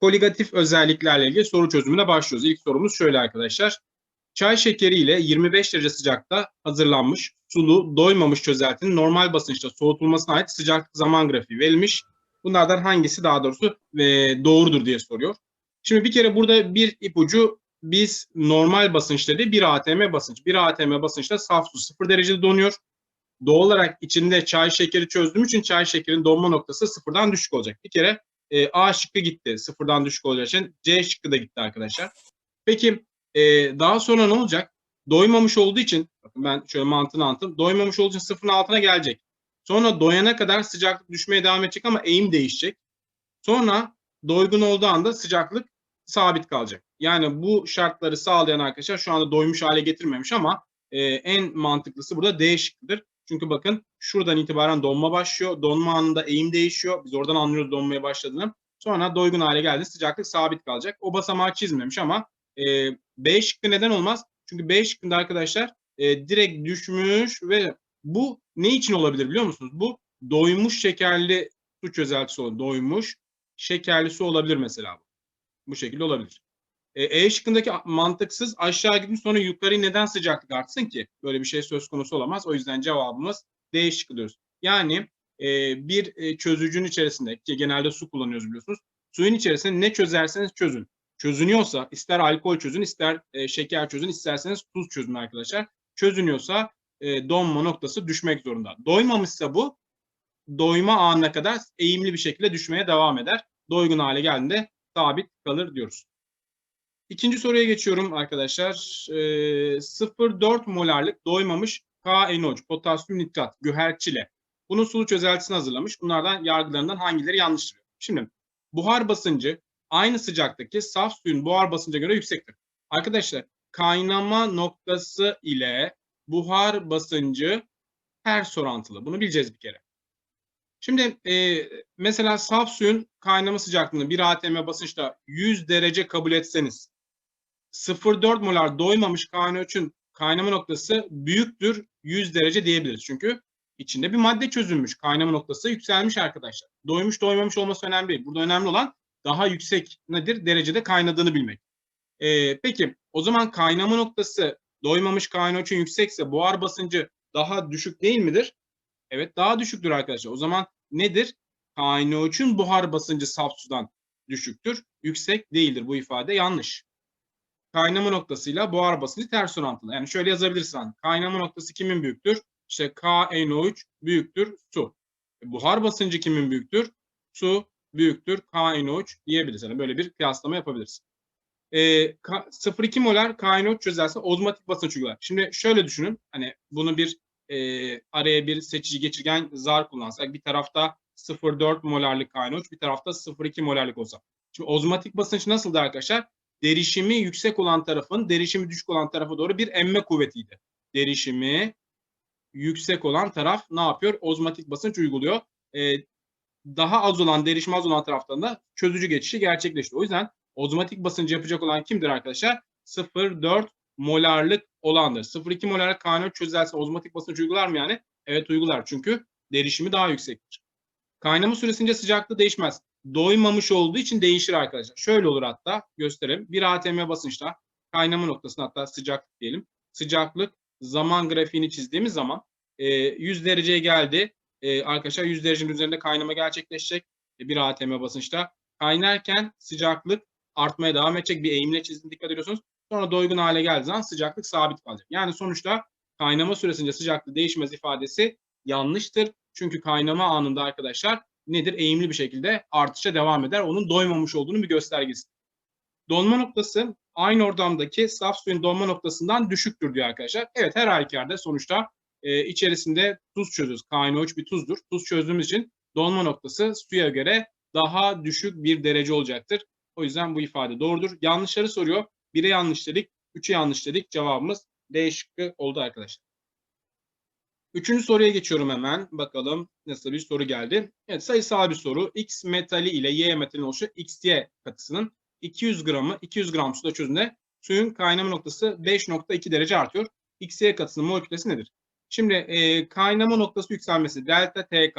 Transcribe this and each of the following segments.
koligatif özelliklerle ilgili soru çözümüne başlıyoruz. İlk sorumuz şöyle arkadaşlar. Çay şekeri ile 25 derece sıcakta hazırlanmış sulu doymamış çözeltinin normal basınçta soğutulmasına ait sıcaklık zaman grafiği verilmiş. Bunlardan hangisi daha doğrusu e, doğrudur diye soruyor. Şimdi bir kere burada bir ipucu biz normal basınçta değil bir atm basınç. Bir atm basınçta saf su 0 derecede donuyor. Doğal olarak içinde çay şekeri çözdüğüm için çay şekerin donma noktası sıfırdan düşük olacak. Bir kere e, A şıkkı gitti sıfırdan düşük olacağı için C şıkkı da gitti arkadaşlar. Peki e, daha sonra ne olacak? Doymamış olduğu için bakın ben şöyle mantığını anlattım. Doymamış olduğu için sıfırın altına gelecek. Sonra doyana kadar sıcaklık düşmeye devam edecek ama eğim değişecek. Sonra doygun olduğu anda sıcaklık sabit kalacak. Yani bu şartları sağlayan arkadaşlar şu anda doymuş hale getirmemiş ama e, en mantıklısı burada D şıkkıdır. Çünkü bakın şuradan itibaren donma başlıyor. Donma anında eğim değişiyor. Biz oradan anlıyoruz donmaya başladığını. Sonra doygun hale geldi. Sıcaklık sabit kalacak. O basamağı çizmemiş ama e, B şıkkı neden olmaz? Çünkü B şıkkında arkadaşlar e, direkt düşmüş ve bu ne için olabilir biliyor musunuz? Bu doymuş şekerli su çözeltisi olur. Doymuş şekerli su olabilir mesela bu. Bu şekilde olabilir. E, e şıkkındaki mantıksız aşağı gidip sonra yukarı neden sıcaklık artsın ki? Böyle bir şey söz konusu olamaz. O yüzden cevabımız D şıkkı diyoruz. Yani e, bir e, çözücünün içerisinde ki genelde su kullanıyoruz biliyorsunuz. Suyun içerisinde ne çözerseniz çözün. Çözünüyorsa ister alkol çözün ister e, şeker çözün isterseniz tuz çözün arkadaşlar. Çözünüyorsa e, donma noktası düşmek zorunda. Doymamışsa bu doyma anına kadar eğimli bir şekilde düşmeye devam eder. Doygun hale geldiğinde sabit kalır diyoruz. İkinci soruya geçiyorum arkadaşlar. E, 0,4 molarlık doymamış KNO3 potasyum nitrat güherçile. Bunun sulu çözeltisini hazırlamış. Bunlardan yargılarından hangileri yanlıştır? Şimdi buhar basıncı aynı sıcaktaki saf suyun buhar basınca göre yüksektir. Arkadaşlar kaynama noktası ile buhar basıncı ters orantılı. Bunu bileceğiz bir kere. Şimdi e, mesela saf suyun kaynama sıcaklığını 1 atm basınçta 100 derece kabul etseniz 0,4 molar doymamış KNO3'ün kaynama noktası büyüktür 100 derece diyebiliriz. Çünkü içinde bir madde çözülmüş. Kaynama noktası yükselmiş arkadaşlar. Doymuş doymamış olması önemli değil. Burada önemli olan daha yüksek nedir? Derecede kaynadığını bilmek. Ee, peki o zaman kaynama noktası doymamış KNO3'ün yüksekse buhar basıncı daha düşük değil midir? Evet daha düşüktür arkadaşlar. O zaman nedir? KNO3'ün buhar basıncı saf sudan düşüktür. Yüksek değildir. Bu ifade yanlış. Kaynama noktasıyla buhar basıncı ters orantılı. Yani şöyle yazabilirsin. Kaynama noktası kimin büyüktür? İşte KNO3 büyüktür su. E, buhar basıncı kimin büyüktür? Su büyüktür KNO3 diyebiliriz. Yani böyle bir kıyaslama yapabiliriz. E, 0,2 molar KNO3 çözerse ozmotik basınç uygular. Şimdi şöyle düşünün. Hani bunu bir e, araya bir seçici geçirgen zar kullansak bir tarafta 0,4 molarlık KNO3 bir tarafta 0,2 molarlık olsa. Şimdi ozmotik basınç nasıldı arkadaşlar? Derişimi yüksek olan tarafın derişimi düşük olan tarafa doğru bir emme kuvvetiydi. Derişimi yüksek olan taraf ne yapıyor? Ozmotik basınç uyguluyor. E, daha az olan, derişimi az olan taraftan da çözücü geçişi gerçekleşti. O yüzden ozmotik basıncı yapacak olan kimdir arkadaşlar? 0,4 molarlık olandır. 0,2 molarlık KNO çözülse ozmotik basınç uygular mı yani? Evet uygular çünkü derişimi daha yüksektir. Kaynama süresince sıcaklığı değişmez. Doymamış olduğu için değişir arkadaşlar. Şöyle olur hatta gösterelim. 1 atm basınçta kaynama noktasında hatta sıcaklık diyelim. Sıcaklık zaman grafiğini çizdiğimiz zaman 100 dereceye geldi. Arkadaşlar 100 derecenin üzerinde kaynama gerçekleşecek. 1 atm basınçta. Kaynarken sıcaklık artmaya devam edecek. Bir eğimle çizdim dikkat ediyorsunuz. Sonra doygun hale geldiği zaman sıcaklık sabit kalacak. Yani sonuçta kaynama süresince sıcaklık değişmez ifadesi yanlıştır. Çünkü kaynama anında arkadaşlar nedir? Eğimli bir şekilde artışa devam eder. Onun doymamış olduğunu bir göstergesi. Donma noktası aynı ortamdaki saf suyun donma noktasından düşüktür diyor arkadaşlar. Evet her halükarda sonuçta e, içerisinde tuz çözüyoruz. KNO3 bir tuzdur. Tuz çözdüğümüz için donma noktası suya göre daha düşük bir derece olacaktır. O yüzden bu ifade doğrudur. Yanlışları soruyor. 1'e yanlış dedik, 3'e yanlış dedik. Cevabımız D şıkkı oldu arkadaşlar. Üçüncü soruya geçiyorum hemen. Bakalım nasıl bir soru geldi. Evet sayısal bir soru. X metali ile Y metalin oluşu XY katısının 200 gramı 200 gram suda çözünde suyun kaynama noktası 5.2 derece artıyor. XY katısının mol kütlesi nedir? Şimdi e, kaynama noktası yükselmesi delta TK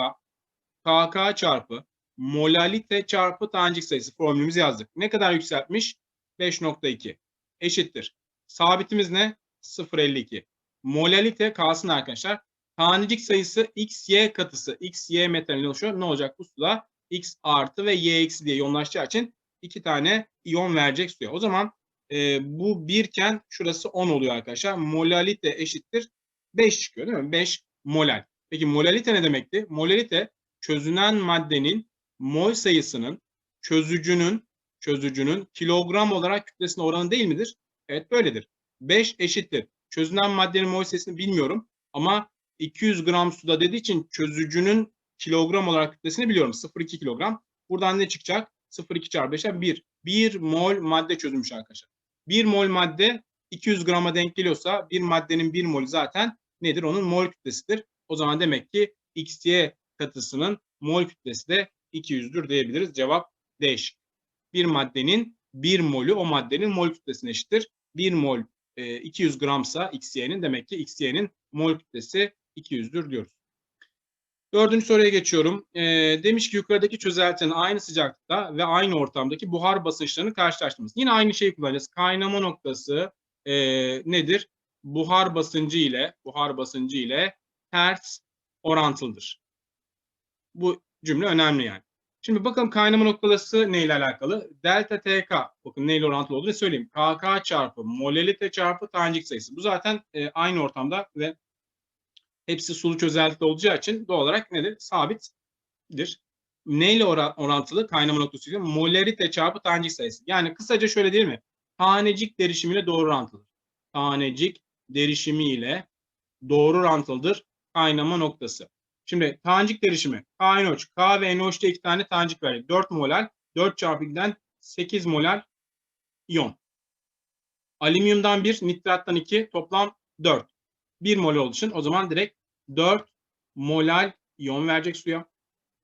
KK çarpı molalite çarpı tanecik sayısı formülümüzü yazdık. Ne kadar yükseltmiş? 5.2 eşittir. Sabitimiz ne? 0.52. Molalite kalsın arkadaşlar. Tanecik sayısı XY katısı. XY metalin oluşuyor. Ne olacak bu suda? X artı ve Y eksi diye yoğunlaşacağı için iki tane iyon verecek suya. O zaman e, bu birken şurası 10 oluyor arkadaşlar. Molalite eşittir 5 çıkıyor değil mi? 5 molal. Peki molalite ne demekti? Molalite çözünen maddenin mol sayısının çözücünün çözücünün kilogram olarak kütlesine oranı değil midir? Evet böyledir. 5 eşittir. Çözünen maddenin mol sayısını bilmiyorum ama 200 gram suda dediği için çözücünün kilogram olarak kütlesini biliyorum. 0,2 kilogram. Buradan ne çıkacak? 0,2 çarpı 5'e 1. 1 mol madde çözülmüş arkadaşlar. 1 mol madde 200 grama denk geliyorsa bir maddenin 1 molü zaten nedir? Onun mol kütlesidir. O zaman demek ki XY katısının mol kütlesi de 200'dür diyebiliriz. Cevap D şık. Bir maddenin 1 molü o maddenin mol kütlesine eşittir. 1 mol e, 200 gramsa XY'nin demek ki XY'nin mol kütlesi 200'dür diyoruz. Dördüncü soruya geçiyorum. E, demiş ki yukarıdaki çözeltinin aynı sıcaklıkta ve aynı ortamdaki buhar basınçlarını karşılaştırması. Yine aynı şeyi kullanacağız. Kaynama noktası e, nedir? Buhar basıncı ile buhar basıncı ile ters orantılıdır. Bu cümle önemli yani. Şimdi bakalım kaynama noktası neyle alakalı? Delta TK, bakın neyle orantılı olduğunu söyleyeyim. KK çarpı molalite çarpı tanecik sayısı. Bu zaten e, aynı ortamda ve hepsi sulu çözeltide olacağı için doğal olarak nedir? Sabittir. Neyle oran, orantılı? Kaynama noktası molarite çarpı tanecik sayısı. Yani kısaca şöyle değil mi? Tanecik derişimiyle doğru orantılı. Tanecik derişimiyle doğru orantılıdır kaynama noktası. Şimdi tanecik derişimi KNO3, K ve NO3'te iki tane tanecik var. 4 molal, 4 çarpı 2'den 8 molal iyon. Alüminyumdan 1, nitrattan 2, toplam 4. 1 mol olduğu için o zaman direkt 4 molal iyon verecek suya.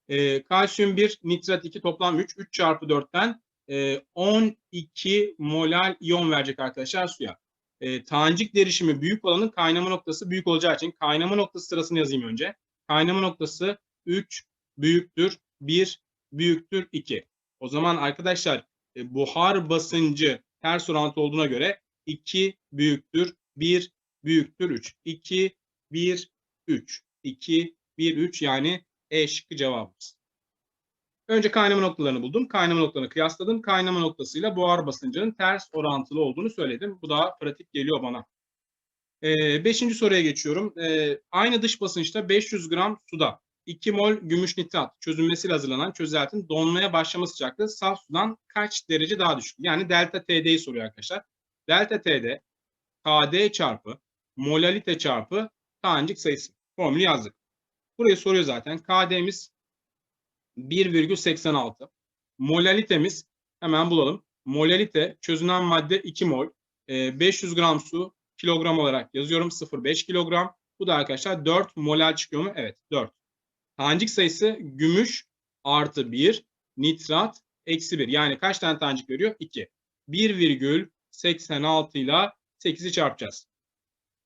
E, kalsiyum 1, nitrat 2, toplam 3. 3 çarpı 4'ten e, 12 molal iyon verecek arkadaşlar suya. E, tanecik derişimi büyük olanın kaynama noktası büyük olacağı için kaynama noktası sırasını yazayım önce. Kaynama noktası 3 büyüktür 1 büyüktür 2. O zaman arkadaşlar e, buhar basıncı ters orantı olduğuna göre 2 büyüktür 1 büyüktür 3. 2 1 3. 2 1 3 yani E şıkkı cevabımız. Önce kaynama noktalarını buldum. Kaynama noktalarını kıyasladım. Kaynama noktasıyla buhar basıncının ters orantılı olduğunu söyledim. Bu daha pratik geliyor bana. Ee, beşinci soruya geçiyorum. Ee, aynı dış basınçta 500 gram suda 2 mol gümüş nitrat çözülmesiyle hazırlanan çözeltinin donmaya başlama sıcaklığı saf sudan kaç derece daha düşük? Yani delta TD'yi soruyor arkadaşlar. Delta TD KD çarpı molalite çarpı tanecik sayısı. Formülü yazdık. Burayı soruyor zaten. KD'miz 1,86. Molalitemiz hemen bulalım. Molalite çözünen madde 2 mol. E, 500 gram su kilogram olarak yazıyorum. 0,5 kilogram. Bu da arkadaşlar 4 molal çıkıyor mu? Evet 4. Tanecik sayısı gümüş artı 1 nitrat eksi 1. Yani kaç tane tanecik veriyor? 2. 1,86 ile 8'i çarpacağız.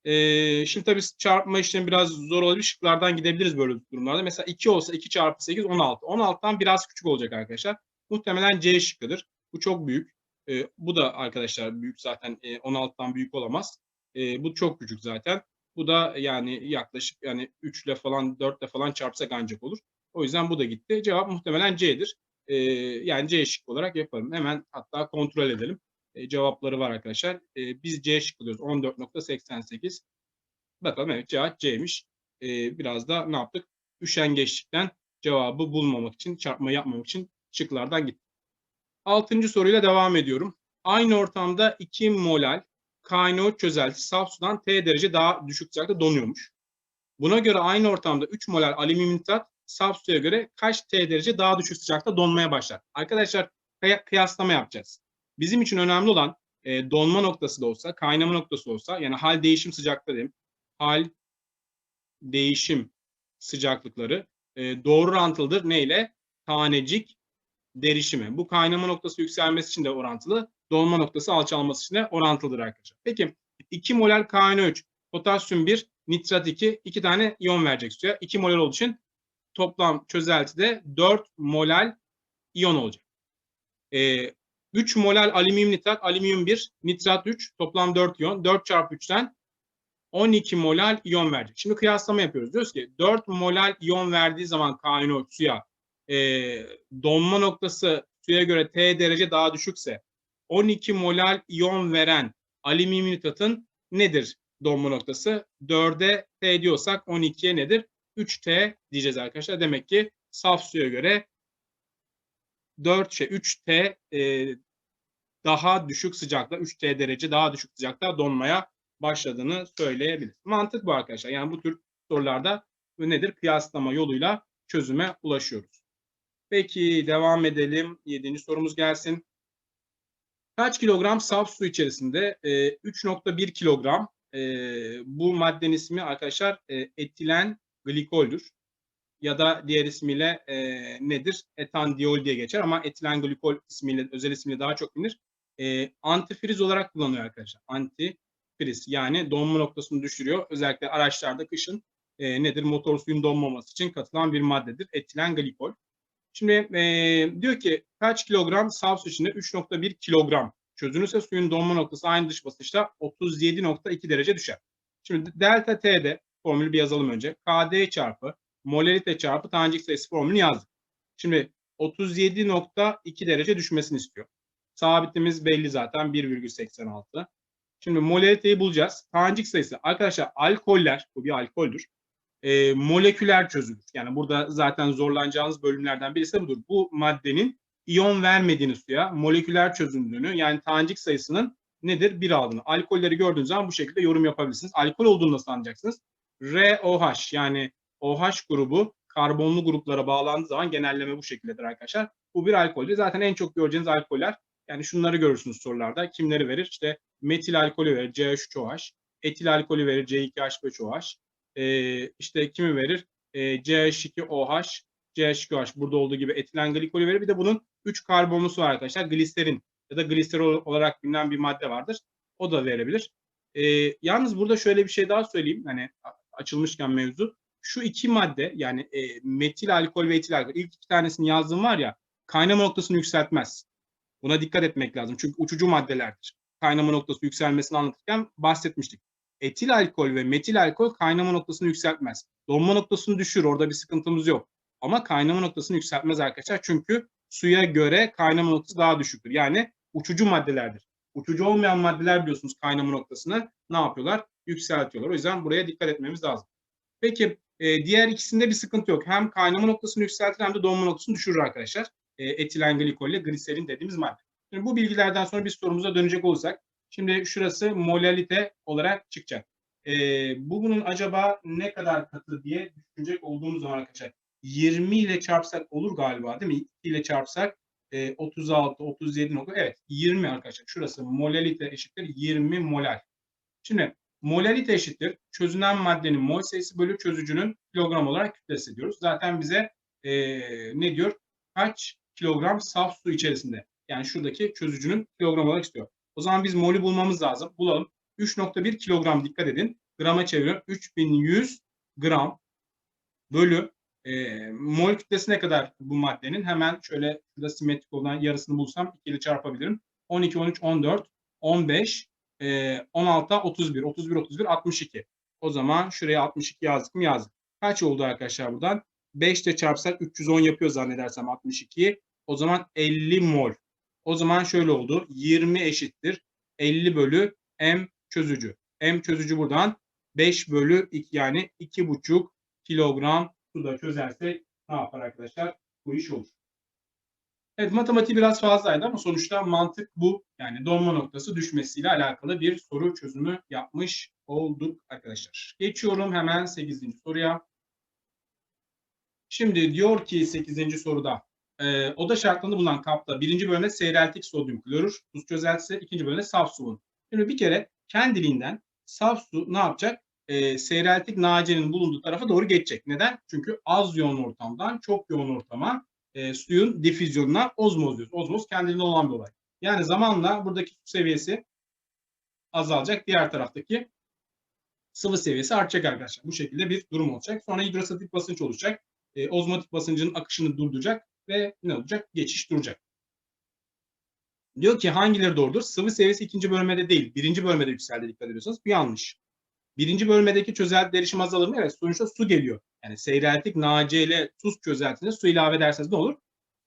Ee, şimdi tabii çarpma işlemi biraz zor olabilir. Şıklardan gidebiliriz böyle durumlarda. Mesela 2 olsa 2 çarpı 8 16. 16'dan biraz küçük olacak arkadaşlar. Muhtemelen C şıkkıdır. Bu çok büyük. Ee, bu da arkadaşlar büyük zaten e, 16'dan büyük olamaz. E, bu çok küçük zaten. Bu da yani yaklaşık yani 3 ile falan 4 ile falan çarpsak ancak olur. O yüzden bu da gitti. Cevap muhtemelen C'dir. E, yani C şık olarak yaparım. Hemen hatta kontrol edelim. E, cevapları var arkadaşlar. E, biz C şık diyoruz. 14.88. Bakalım evet cevap C'miş. E, biraz da ne yaptık? Üşengeçlikten cevabı bulmamak için, çarpma yapmamak için şıklardan gittik. Altıncı soruyla devam ediyorum. Aynı ortamda 2 molal KNO çözelti saf sudan T derece daha düşük sıcaklıkta donuyormuş. Buna göre aynı ortamda 3 molal alüminyum nitrat saf suya göre kaç T derece daha düşük sıcakta donmaya başlar? Arkadaşlar kıyaslama yapacağız. Bizim için önemli olan e, donma noktası da olsa, kaynama noktası olsa yani hal değişim sıcaklığı diyeyim. Hal değişim sıcaklıkları e, doğru orantılıdır. Neyle? Tanecik derişimi. Bu kaynama noktası yükselmesi için de orantılı. Donma noktası alçalması için de orantılıdır arkadaşlar. Peki 2 molar KNO3, potasyum 1, nitrat 2, 2 tane iyon verecek suya. 2 molar olduğu için toplam çözeltide 4 molal iyon olacak. E, 3 molal alüminyum nitrat, alüminyum 1, nitrat 3, toplam 4 iyon. 4 çarpı 3'ten 12 molal iyon verecek. Şimdi kıyaslama yapıyoruz. Diyoruz ki 4 molal iyon verdiği zaman KNO suya e, donma noktası suya göre T derece daha düşükse 12 molal iyon veren alüminyum nitratın nedir donma noktası? 4'e T diyorsak 12'ye nedir? 3T diyeceğiz arkadaşlar. Demek ki saf suya göre 4 şey 3T e, daha düşük sıcakta 3T derece daha düşük sıcakta donmaya başladığını söyleyebiliriz. Mantık bu arkadaşlar. Yani bu tür sorularda nedir? Kıyaslama yoluyla çözüme ulaşıyoruz. Peki devam edelim. Yedinci sorumuz gelsin. Kaç kilogram saf su içerisinde? E, 3.1 kilogram. E, bu maddenin ismi arkadaşlar e, etilen glikoldür. Ya da diğer ismiyle e, nedir? Etandiol diye geçer ama etilen glikol ismiyle, özel ismiyle daha çok bilinir. E, antifriz olarak kullanılıyor arkadaşlar. Antifriz yani donma noktasını düşürüyor. Özellikle araçlarda kışın e, nedir? Motor suyun donmaması için katılan bir maddedir. Etilen glikol. Şimdi e, diyor ki kaç kilogram saf su içinde 3.1 kilogram çözünürse suyun donma noktası aynı dış basınçta 37.2 derece düşer. Şimdi delta T'de formülü bir yazalım önce. KD çarpı molalite çarpı tanecik sayısı formülünü yazdık. Şimdi 37.2 derece düşmesini istiyor. Sabitimiz belli zaten 1,86. Şimdi molaliteyi bulacağız. Tanecik sayısı. Arkadaşlar alkoller, bu bir alkoldür e, moleküler çözülür. Yani burada zaten zorlanacağınız bölümlerden birisi de budur. Bu maddenin iyon vermediğini suya moleküler çözündüğünü yani tanecik sayısının nedir? Bir aldığını. Alkolleri gördüğünüz zaman bu şekilde yorum yapabilirsiniz. Alkol olduğunu nasıl anlayacaksınız? ROH yani OH grubu karbonlu gruplara bağlandığı zaman genelleme bu şekildedir arkadaşlar. Bu bir alkoldür. Zaten en çok göreceğiniz alkoller yani şunları görürsünüz sorularda. Kimleri verir? İşte metil alkolü verir CH3OH, etil alkolü verir C2H5OH, e, işte kimi verir? E, CH2OH, CH2OH burada olduğu gibi etilen glikolü verir. Bir de bunun 3 karbonlusu var arkadaşlar. Gliserin ya da gliserol olarak bilinen bir madde vardır. O da verebilir. E, yalnız burada şöyle bir şey daha söyleyeyim. Hani açılmışken mevzu. Şu iki madde yani e, metil alkol ve etil alkol ilk iki tanesini yazdığım var ya kaynama noktasını yükseltmez. Buna dikkat etmek lazım. Çünkü uçucu maddelerdir. Kaynama noktası yükselmesini anlatırken bahsetmiştik etil alkol ve metil alkol kaynama noktasını yükseltmez. Donma noktasını düşür. Orada bir sıkıntımız yok. Ama kaynama noktasını yükseltmez arkadaşlar. Çünkü suya göre kaynama noktası daha düşüktür. Yani uçucu maddelerdir. Uçucu olmayan maddeler biliyorsunuz kaynama noktasını ne yapıyorlar? Yükseltiyorlar. O yüzden buraya dikkat etmemiz lazım. Peki e, diğer ikisinde bir sıkıntı yok. Hem kaynama noktasını yükseltir hem de donma noktasını düşürür arkadaşlar. E, etilen glikol ile gliserin dediğimiz madde. Şimdi bu bilgilerden sonra bir sorumuza dönecek olursak Şimdi şurası molalite olarak çıkacak. E, bu bunun acaba ne kadar katı diye düşünecek olduğumuz zaman arkadaşlar 20 ile çarpsak olur galiba değil mi? 2 ile çarpsak e, 36, 37 nokta. Evet 20 arkadaşlar. Şurası molalite eşittir 20 molal. Şimdi molalite eşittir çözünen maddenin mol sayısı bölü çözücünün kilogram olarak kütlesi diyoruz. Zaten bize e, ne diyor? Kaç kilogram saf su içerisinde? Yani şuradaki çözücünün kilogram olarak istiyor. O zaman biz molü bulmamız lazım. Bulalım. 3.1 kilogram dikkat edin. Grama çeviriyorum. 3100 gram bölü e, mol kütlesi ne kadar bu maddenin? Hemen şöyle simetrik olan yarısını bulsam 2 ile çarpabilirim. 12, 13, 14, 15, e, 16, 31, 31, 31, 62. O zaman şuraya 62 yazdık mı yazdık. Kaç oldu arkadaşlar buradan? 5 ile çarpsak 310 yapıyor zannedersem 62. O zaman 50 mol o zaman şöyle oldu. 20 eşittir 50 bölü m çözücü. M çözücü buradan 5 bölü 2 yani 2,5 kilogram suda çözerse ne yapar arkadaşlar? Bu iş olur. Evet matematiği biraz fazlaydı ama sonuçta mantık bu. Yani donma noktası düşmesiyle alakalı bir soru çözümü yapmış olduk arkadaşlar. Geçiyorum hemen 8. soruya. Şimdi diyor ki 8. soruda e, oda şartlarında bulunan kapta birinci bölümde seyreltik sodyum klorür tuz çözeltisi, ikinci bölümde saf su Şimdi bir kere kendiliğinden saf su ne yapacak? E, seyreltik nacenin bulunduğu tarafa doğru geçecek. Neden? Çünkü az yoğun ortamdan çok yoğun ortama e, suyun difüzyonuna ozmoz diyoruz. Ozmoz kendiliğinden olan bir olay. Yani zamanla buradaki su seviyesi azalacak. Diğer taraftaki sıvı seviyesi artacak arkadaşlar. Bu şekilde bir durum olacak. Sonra hidrostatik basınç olacak. E, ozmotik basıncın akışını durduracak ve ne olacak? Geçiş duracak. Diyor ki hangileri doğrudur? Sıvı seviyesi ikinci bölmede değil. Birinci bölmede yükseldi dikkat ediyorsanız. Bu yanlış. Birinci bölmedeki çözelti derişim azalır mı? Evet sonuçta su geliyor. Yani seyreltik NaCl tuz çözeltisine su ilave ederseniz ne olur?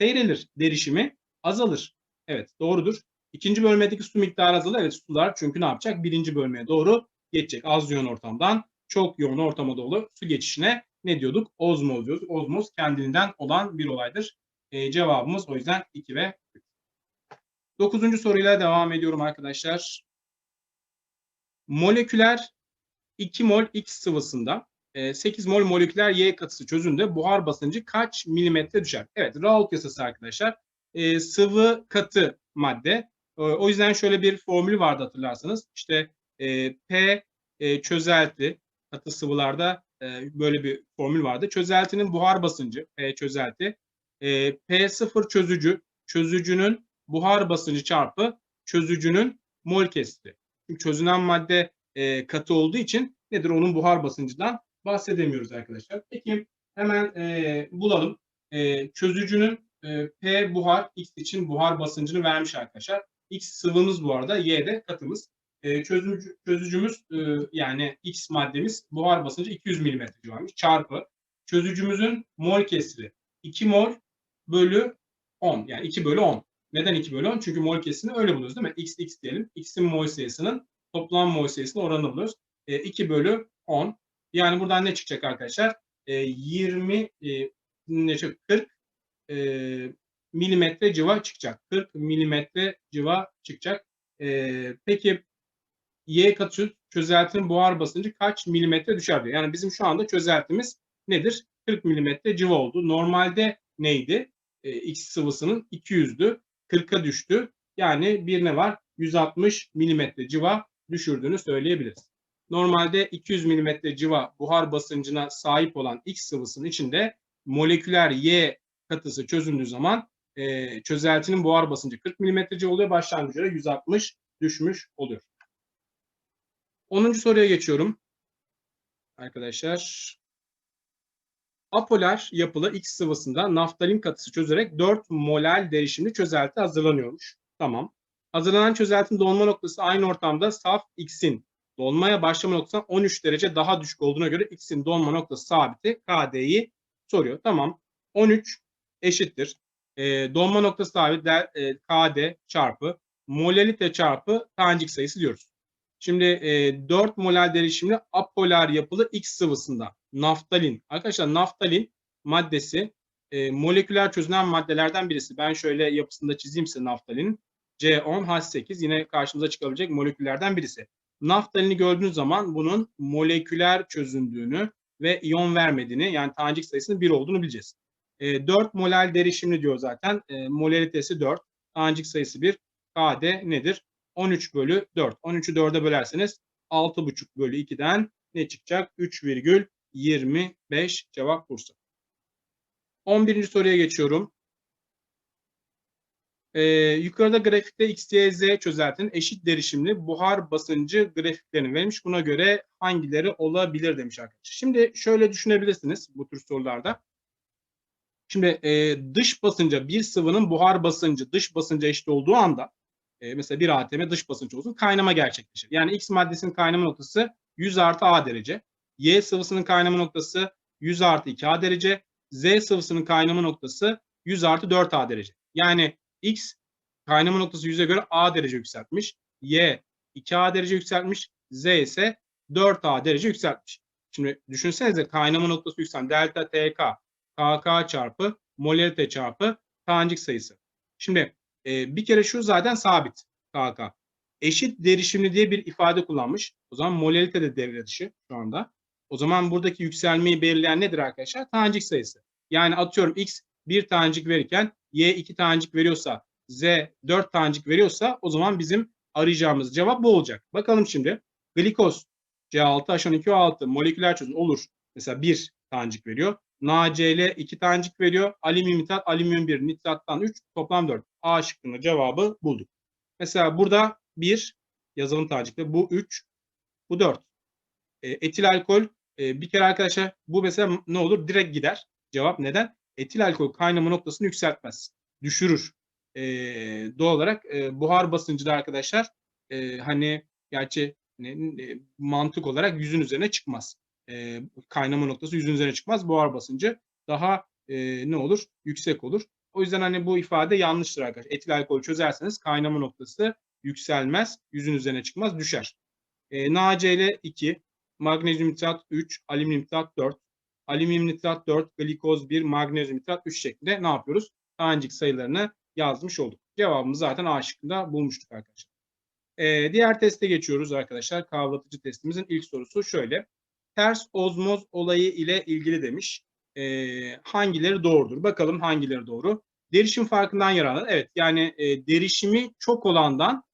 Seyrelir. Derişimi azalır. Evet doğrudur. İkinci bölmedeki su miktarı azalır. Evet sular çünkü ne yapacak? Birinci bölmeye doğru geçecek. Az yoğun ortamdan çok yoğun ortama doğru su geçişine ne diyorduk? Ozmoz diyoruz. Ozmoz kendiliğinden olan bir olaydır. E, cevabımız o yüzden 2 ve 3. Dokuzuncu soruyla devam ediyorum arkadaşlar. Moleküler 2 mol X sıvısında 8 mol moleküler Y katısı çözünde buhar basıncı kaç milimetre düşer? Evet, Raoult yasası arkadaşlar. E, sıvı katı madde. E, o yüzden şöyle bir formülü vardı hatırlarsanız. İşte e, P e, çözelti, katı sıvılarda e, böyle bir formül vardı. Çözeltinin buhar basıncı, P çözelti. E, P0 çözücü, çözücünün buhar basıncı çarpı çözücünün mol kesiti. Çünkü çözünen madde e, katı olduğu için nedir onun buhar basıncından bahsedemiyoruz arkadaşlar. Peki hemen e, bulalım. E, çözücünün e, P buhar X için buhar basıncını vermiş arkadaşlar. X sıvımız bu arada, Y de katımız. E, çözücü, çözücümüz e, yani X maddemiz buhar basıncı 200 mm civarıymış. Çarpı çözücümüzün mol kesiri 2 mol bölü 10 yani 2 bölü 10. Neden 2 bölü 10? Çünkü mol kesini öyle buluyoruz değil mi? X, X diyelim. X'in mol sayısının toplam mol sayısının oranını buluyoruz. E, 2 bölü 10. Yani buradan ne çıkacak arkadaşlar? E, 20 e, ne çıkacak? 40 e, milimetre civa çıkacak. 40 milimetre civa çıkacak. E, peki Y katı çözeltinin buhar basıncı kaç milimetre düşer diyor. Yani bizim şu anda çözeltimiz nedir? 40 milimetre civa oldu. Normalde neydi? E, X sıvısının 200'dü. 40'a düştü. Yani bir ne var? 160 milimetre civa düşürdüğünü söyleyebiliriz. Normalde 200 milimetre civa buhar basıncına sahip olan X sıvısının içinde moleküler Y katısı çözüldüğü zaman e, çözeltinin buhar basıncı 40 milimetre civa oluyor. Başlangıç göre 160 düşmüş oluyor. 10. soruya geçiyorum. Arkadaşlar apolar yapılı X sıvısında naftalin katısı çözerek 4 molal derişimli çözelti hazırlanıyormuş. Tamam. Hazırlanan çözeltinin dolma noktası aynı ortamda saf X'in dolmaya başlama noktası 13 derece daha düşük olduğuna göre X'in dolma noktası sabiti KD'yi soruyor. Tamam. 13 eşittir. E, dolma noktası sabit e, KD çarpı molalite çarpı tanecik sayısı diyoruz. Şimdi e, 4 molal derişimli apolar yapılı X sıvısında naftalin. Arkadaşlar naftalin maddesi e, moleküler çözünen maddelerden birisi. Ben şöyle yapısında çizeyim size naftalinin. C10H8 yine karşımıza çıkabilecek moleküllerden birisi. Naftalini gördüğünüz zaman bunun moleküler çözündüğünü ve iyon vermediğini yani tanecik sayısının 1 olduğunu bileceğiz. E, 4 molal derişimli diyor zaten. E, molalitesi 4. Tanecik sayısı 1. KD nedir? 13 bölü 4. 13'ü 4'e bölerseniz 6,5 bölü 2'den ne çıkacak? 3,25 cevap Bursa. 11. soruya geçiyorum. Ee, yukarıda grafikte X, Y, Z çözeltinin eşit derişimli buhar basıncı grafiklerini vermiş. Buna göre hangileri olabilir demiş arkadaşlar. Şimdi şöyle düşünebilirsiniz bu tür sorularda. Şimdi e, dış basınca bir sıvının buhar basıncı dış basınca eşit olduğu anda e, mesela bir atm dış basınç olsun kaynama gerçekleşir. Yani X maddesinin kaynama noktası 100 artı A derece. Y sıvısının kaynama noktası 100 artı 2A derece. Z sıvısının kaynama noktası 100 artı 4A derece. Yani X kaynama noktası 100'e göre A derece yükseltmiş. Y 2A derece yükseltmiş. Z ise 4A derece yükseltmiş. Şimdi düşünsenize kaynama noktası yükselten delta TK KK çarpı molarite çarpı tanecik sayısı. Şimdi e, bir kere şu zaten sabit KK. Eşit derişimli diye bir ifade kullanmış. O zaman molarite de devre dışı şu anda. O zaman buradaki yükselmeyi belirleyen nedir arkadaşlar? Tanecik sayısı. Yani atıyorum X bir tanecik verirken Y iki tanecik veriyorsa Z dört tanecik veriyorsa o zaman bizim arayacağımız cevap bu olacak. Bakalım şimdi. Glikoz C6H12O6 moleküler çözüm olur. Mesela bir tanecik veriyor. NaCl 2 tanecik veriyor. Alüminyum nitrat, alüminyum 1, nitrattan 3, toplam 4. A şıkkında cevabı bulduk. Mesela burada 1 yazalım tanecikte. Bu 3, bu 4. E, etil alkol e, bir kere arkadaşlar bu mesela ne olur? Direkt gider. Cevap neden? Etil alkol kaynama noktasını yükseltmez. Düşürür. E, doğal olarak e, buhar basıncı da arkadaşlar e, hani gerçi ne, e, mantık olarak yüzün üzerine çıkmaz. E, kaynama noktası yüzün üzerine çıkmaz. Buhar basıncı daha e, ne olur? Yüksek olur. O yüzden hani bu ifade yanlıştır arkadaşlar. Etil alkol çözerseniz kaynama noktası yükselmez, yüzün üzerine çıkmaz, düşer. E, NaCl 2, magnezyum nitrat 3, alüminyum nitrat 4, alüminyum nitrat 4, glikoz 1, magnezyum nitrat 3 şeklinde ne yapıyoruz? Tanecik sayılarını yazmış olduk. Cevabımızı zaten A şıkkında bulmuştuk arkadaşlar. E, diğer teste geçiyoruz arkadaşlar. Kavratıcı testimizin ilk sorusu şöyle. Ters ozmoz olayı ile ilgili demiş. E, hangileri doğrudur? Bakalım hangileri doğru. Derişim farkından yararlanır. Evet yani e, derişimi çok olandan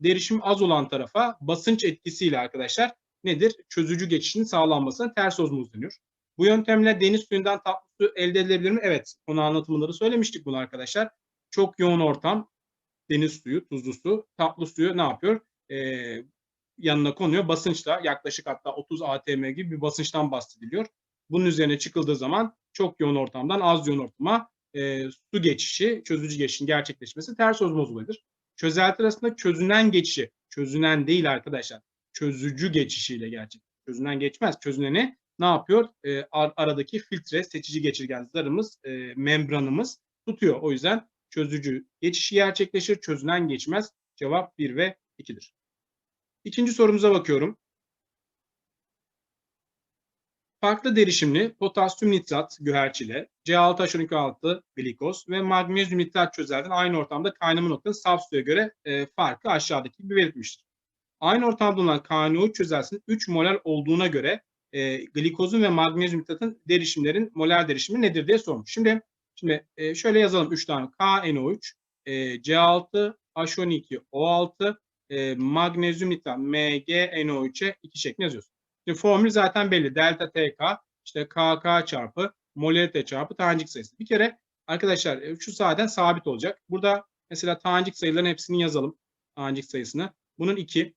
derişim az olan tarafa basınç etkisiyle arkadaşlar nedir? Çözücü geçişinin sağlanmasına ters ozmoz deniyor. Bu yöntemle deniz suyundan tatlı su elde edilebilir mi? Evet. Konu anlatımında da söylemiştik bunu arkadaşlar. Çok yoğun ortam deniz suyu, tuzlu su, tatlı suyu ne yapıyor? Ee, yanına konuyor. Basınçla yaklaşık hatta 30 atm gibi bir basınçtan bahsediliyor. Bunun üzerine çıkıldığı zaman çok yoğun ortamdan az yoğun ortama e, su geçişi, çözücü geçişin gerçekleşmesi ters ozmoz olayıdır. Çözelti arasında çözünen geçişi, çözünen değil arkadaşlar, çözücü geçişiyle gerçek. Çözünen geçmez. Çözüneni ne yapıyor? E, ar aradaki filtre, seçici geçirgen zarımız, e, membranımız tutuyor. O yüzden çözücü geçişi gerçekleşir, çözünen geçmez. Cevap 1 ve 2'dir. İkinci sorumuza bakıyorum. Farklı derişimli potasyum nitrat güherçile, C6H12O6 glikoz ve magnezyum nitrat çözelden aynı ortamda kaynama noktası saf suya göre e, farkı aşağıdaki gibi belirtmiştir. Aynı ortamda bulunan KNO çözelsinin 3 molar olduğuna göre e, glikozun ve magnezyum nitratın derişimlerin molar derişimi nedir diye sormuş. Şimdi şimdi e, şöyle yazalım 3 tane KNO3, e, C6H12O6, e, magnezyum nitrat MgNO3'e 2 şeklinde yazıyoruz. Şimdi formül zaten belli. Delta TK işte KK çarpı molarite çarpı tanecik sayısı. Bir kere arkadaşlar e, şu zaten sabit olacak. Burada mesela tanecik sayıların hepsini yazalım. Tanecik sayısını. Bunun 2.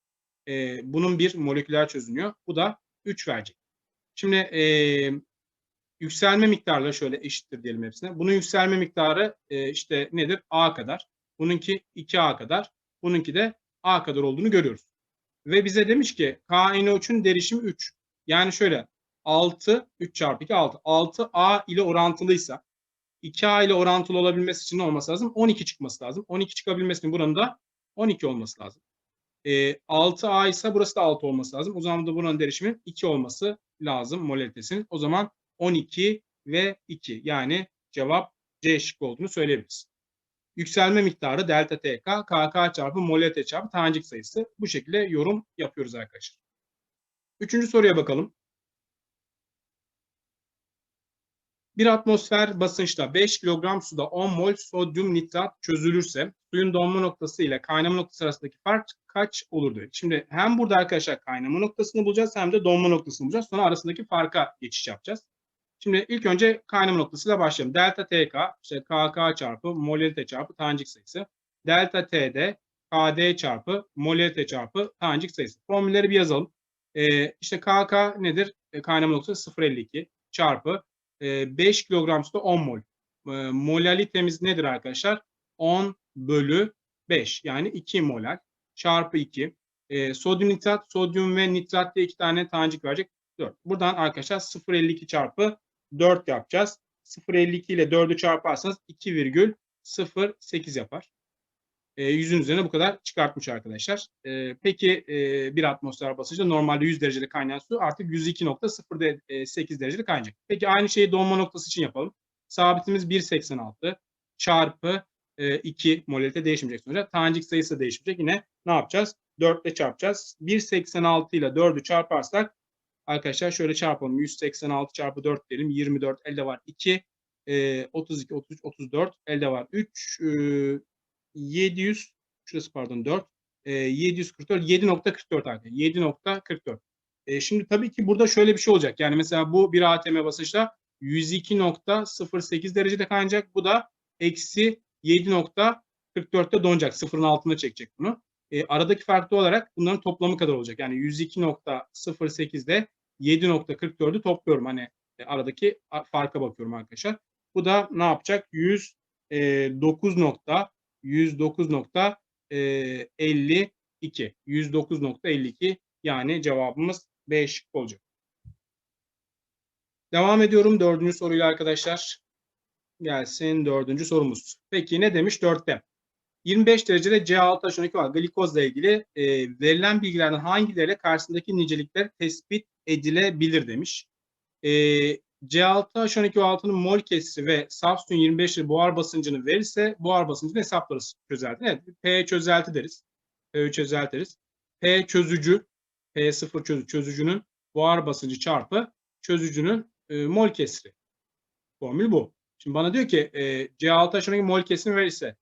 E, bunun 1 moleküler çözünüyor. Bu da 3 verecek. Şimdi e, yükselme miktarları şöyle eşittir diyelim hepsine. Bunun yükselme miktarı e, işte nedir? A kadar. Bununki 2A kadar. Bununki de A kadar olduğunu görüyoruz. Ve bize demiş ki KNO3'ün derişimi 3. Yani şöyle 6, 3 çarpı 2, 6. 6A ile orantılıysa 2A ile orantılı olabilmesi için ne olması lazım? 12 çıkması lazım. 12 çıkabilmesinin buranın da 12 olması lazım. E, 6A ise burası da 6 olması lazım. O zaman da buranın derişimi 2 olması lazım molalitesinin. O zaman 12 ve 2 yani cevap C şıkkı olduğunu söyleyebiliriz yükselme miktarı delta TK, KK çarpı molalite çarpı tanecik sayısı. Bu şekilde yorum yapıyoruz arkadaşlar. Üçüncü soruya bakalım. Bir atmosfer basınçta 5 kilogram suda 10 mol sodyum nitrat çözülürse suyun donma noktası ile kaynama noktası arasındaki fark kaç olur diyor. Şimdi hem burada arkadaşlar kaynama noktasını bulacağız hem de donma noktasını bulacağız. Sonra arasındaki farka geçiş yapacağız. Şimdi ilk önce kaynama noktasıyla başlayalım. Delta TK, işte KK çarpı molalite çarpı tanecik sayısı. Delta TD, KD çarpı molalite çarpı tanecik sayısı. Formülleri bir yazalım. Ee, işte KK nedir? E, kaynama noktası 0.52 çarpı e, 5 kilogram suda 10 mol. E, molalitemiz nedir arkadaşlar? 10 bölü 5 yani 2 molar çarpı 2. E, sodyum nitrat, sodyum ve nitrat diye iki tane tanecik verecek. 4. Buradan arkadaşlar 0.52 çarpı 4 yapacağız. 0.52 ile 4'ü çarparsanız 2,08 yapar. E, yüzün üzerine bu kadar çıkartmış arkadaşlar. E, peki e, bir atmosfer basıncı normalde 100 derecede kaynayan su artık 102.08 derecede kaynayacak. Peki aynı şeyi donma noktası için yapalım. Sabitimiz 1.86 çarpı e, 2 molalite değişmeyecek sonuçta. Tanecik sayısı değişmeyecek. Yine ne yapacağız? 4 ile çarpacağız. 1.86 ile 4'ü çarparsak Arkadaşlar şöyle çarpalım. 186 çarpı 4 diyelim. 24 elde var 2. E, 32, 33, 34 elde var 3. E, 700 şurası pardon 4. E, 744 7.44 arkadaşlar. 7.44. E, şimdi tabii ki burada şöyle bir şey olacak. Yani mesela bu bir ATM basınçla 102.08 derecede kaynayacak. Bu da eksi 7.44'te donacak. Sıfırın altında çekecek bunu. E, aradaki farklı olarak bunların toplamı kadar olacak. Yani 102.08'de 7.44'ü topluyorum. Hani e, aradaki farka bakıyorum arkadaşlar. Bu da ne yapacak? 109 nokta 109 nokta e, 52. 109.52 yani cevabımız B şıkkı olacak. Devam ediyorum dördüncü soruyla arkadaşlar. Gelsin dördüncü sorumuz. Peki ne demiş dörtte? 25 derecede C6H12 var. Glikozla ilgili e, verilen bilgilerden hangileriyle karşısındaki nicelikler tespit edilebilir demiş. E, C6H12O6'nın mol kesisi ve saf suyun 25 litre buhar basıncını verirse buhar basıncını hesaplarız çözelti. Evet P çözelti deriz. P çözeltiriz. P çözücü, P0 çözü, çözücünün buhar basıncı çarpı çözücünün e, mol kesiri. Formül bu. Şimdi bana diyor ki e, C6H12 mol kesini verirse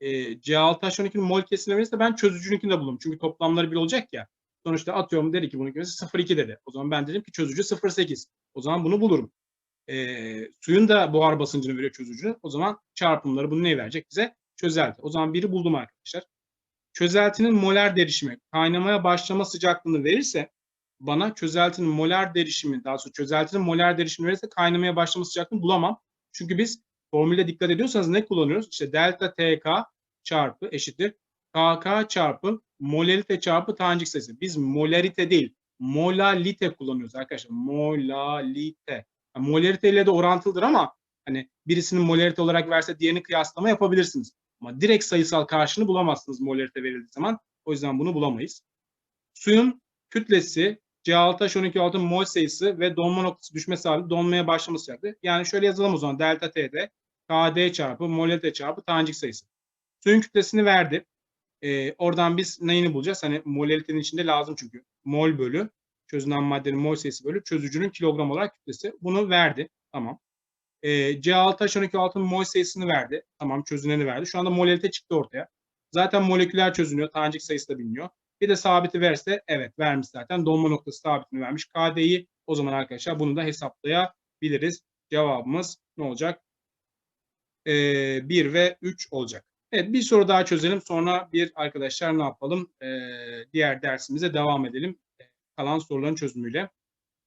e, C6H12'nin mol kesini verirse ben çözücününkini de bulurum. Çünkü toplamları bir olacak ya. Sonuçta atıyorum dedi ki bunun kimisi 0,2 dedi. O zaman ben dedim ki çözücü 0,8. O zaman bunu bulurum. E, suyun da buhar basıncını veriyor çözücü. O zaman çarpımları bunu ne verecek bize? Çözelti. O zaman biri buldum arkadaşlar. Çözeltinin moler derişimi kaynamaya başlama sıcaklığını verirse bana çözeltinin moler derişimi daha sonra çözeltinin moler derişimi verirse kaynamaya başlama sıcaklığını bulamam. Çünkü biz formüle dikkat ediyorsanız ne kullanıyoruz? İşte delta TK çarpı eşittir KK çarpı molarite çarpı tanecik sayısı. Biz molarite değil, molalite kullanıyoruz arkadaşlar. Molalite. Yani molarite ile de orantılıdır ama hani birisinin molarite olarak verse diğerini kıyaslama yapabilirsiniz. Ama direkt sayısal karşılığını bulamazsınız molarite verildiği zaman. O yüzden bunu bulamayız. Suyun kütlesi C6H12O6 mol sayısı ve donma noktası düşme sabiti donmaya başlaması şartı. Yani şöyle yazalım o zaman delta T'de KD çarpı molalite çarpı tanecik sayısı. Suyun kütlesini verdi. Ee, oradan biz neyini bulacağız? Hani molalitenin içinde lazım çünkü. Mol bölü çözünen maddenin mol sayısı bölü çözücünün kilogram olarak kütlesi. Bunu verdi. Tamam. Ee, C6H12O6'nın mol sayısını verdi. Tamam çözüneni verdi. Şu anda molalite çıktı ortaya. Zaten moleküler çözünüyor. Tanecik sayısı da biliniyor. Bir de sabiti verse evet vermiş zaten. Donma noktası sabitini vermiş. KD'yi o zaman arkadaşlar bunu da hesaplayabiliriz. Cevabımız ne olacak? Ee, 1 ve 3 olacak. Evet bir soru daha çözelim. Sonra bir arkadaşlar ne yapalım? Ee, diğer dersimize devam edelim. Kalan soruların çözümüyle.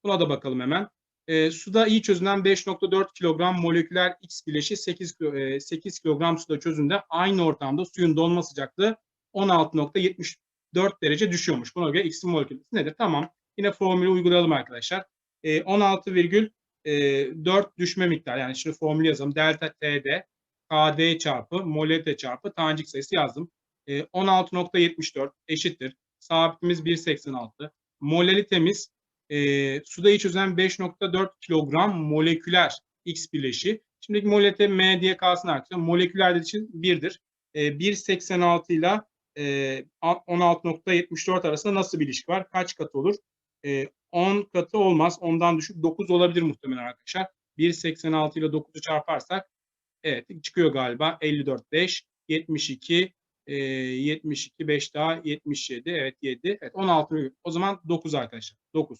Buna da bakalım hemen. E, suda iyi çözünen 5.4 kilogram moleküler X bileşi 8, e, 8 kilogram suda çözünde aynı ortamda suyun donma sıcaklığı 16.74 derece düşüyormuş. Buna göre X'in molekülü nedir? Tamam. Yine formülü uygulayalım arkadaşlar. E, 16,4 düşme miktarı. Yani şimdi formülü yazalım. Delta T'de KD çarpı molalite çarpı tanecik sayısı yazdım. E, 16.74 eşittir. Sabitimiz 1.86. Molalitemiz e, suda iyi çözünen 5.4 kilogram moleküler X bileşi. Şimdiki molalite M diye kalsın arkadaşlar. Moleküler için 1'dir. E, 1.86 ile e, 16.74 arasında nasıl bir ilişki var? Kaç katı olur? E, 10 katı olmaz. Ondan düşük 9 olabilir muhtemelen arkadaşlar. 1.86 ile 9'u çarparsak evet çıkıyor galiba 54.5 72 e, 72 5 daha 77 evet 7 evet 16 o zaman 9 arkadaşlar 9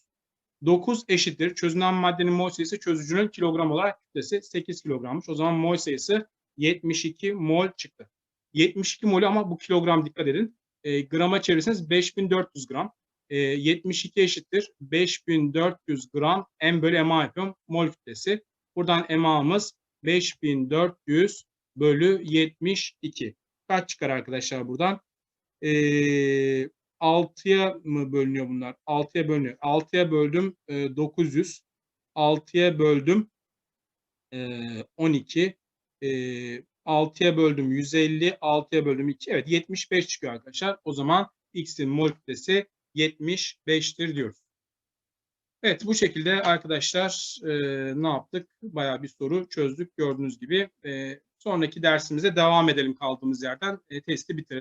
9 eşittir. Çözünen maddenin mol sayısı çözücünün kilogram olarak kütlesi 8 kilogrammış. O zaman mol sayısı 72 mol çıktı. 72 mol ama bu kilogram dikkat edin. E, grama çevirirseniz 5400 gram. E, 72 eşittir. 5400 gram M bölü MA yapıyorum. Mol kütlesi. Buradan MA'mız 5400 bölü 72. Kaç çıkar arkadaşlar buradan? E, 6'ya mı bölünüyor bunlar? 6'ya bölünüyor. 6'ya böldüm e, 900. 6'ya böldüm e, 12. E, 6'ya böldüm 150. 6'ya böldüm 2. Evet 75 çıkıyor arkadaşlar. O zaman X'in mol kütlesi 75'tir diyoruz. Evet bu şekilde arkadaşlar e, ne yaptık? Bayağı bir soru çözdük gördüğünüz gibi. E, sonraki dersimize devam edelim kaldığımız yerden. E, testi bitirelim.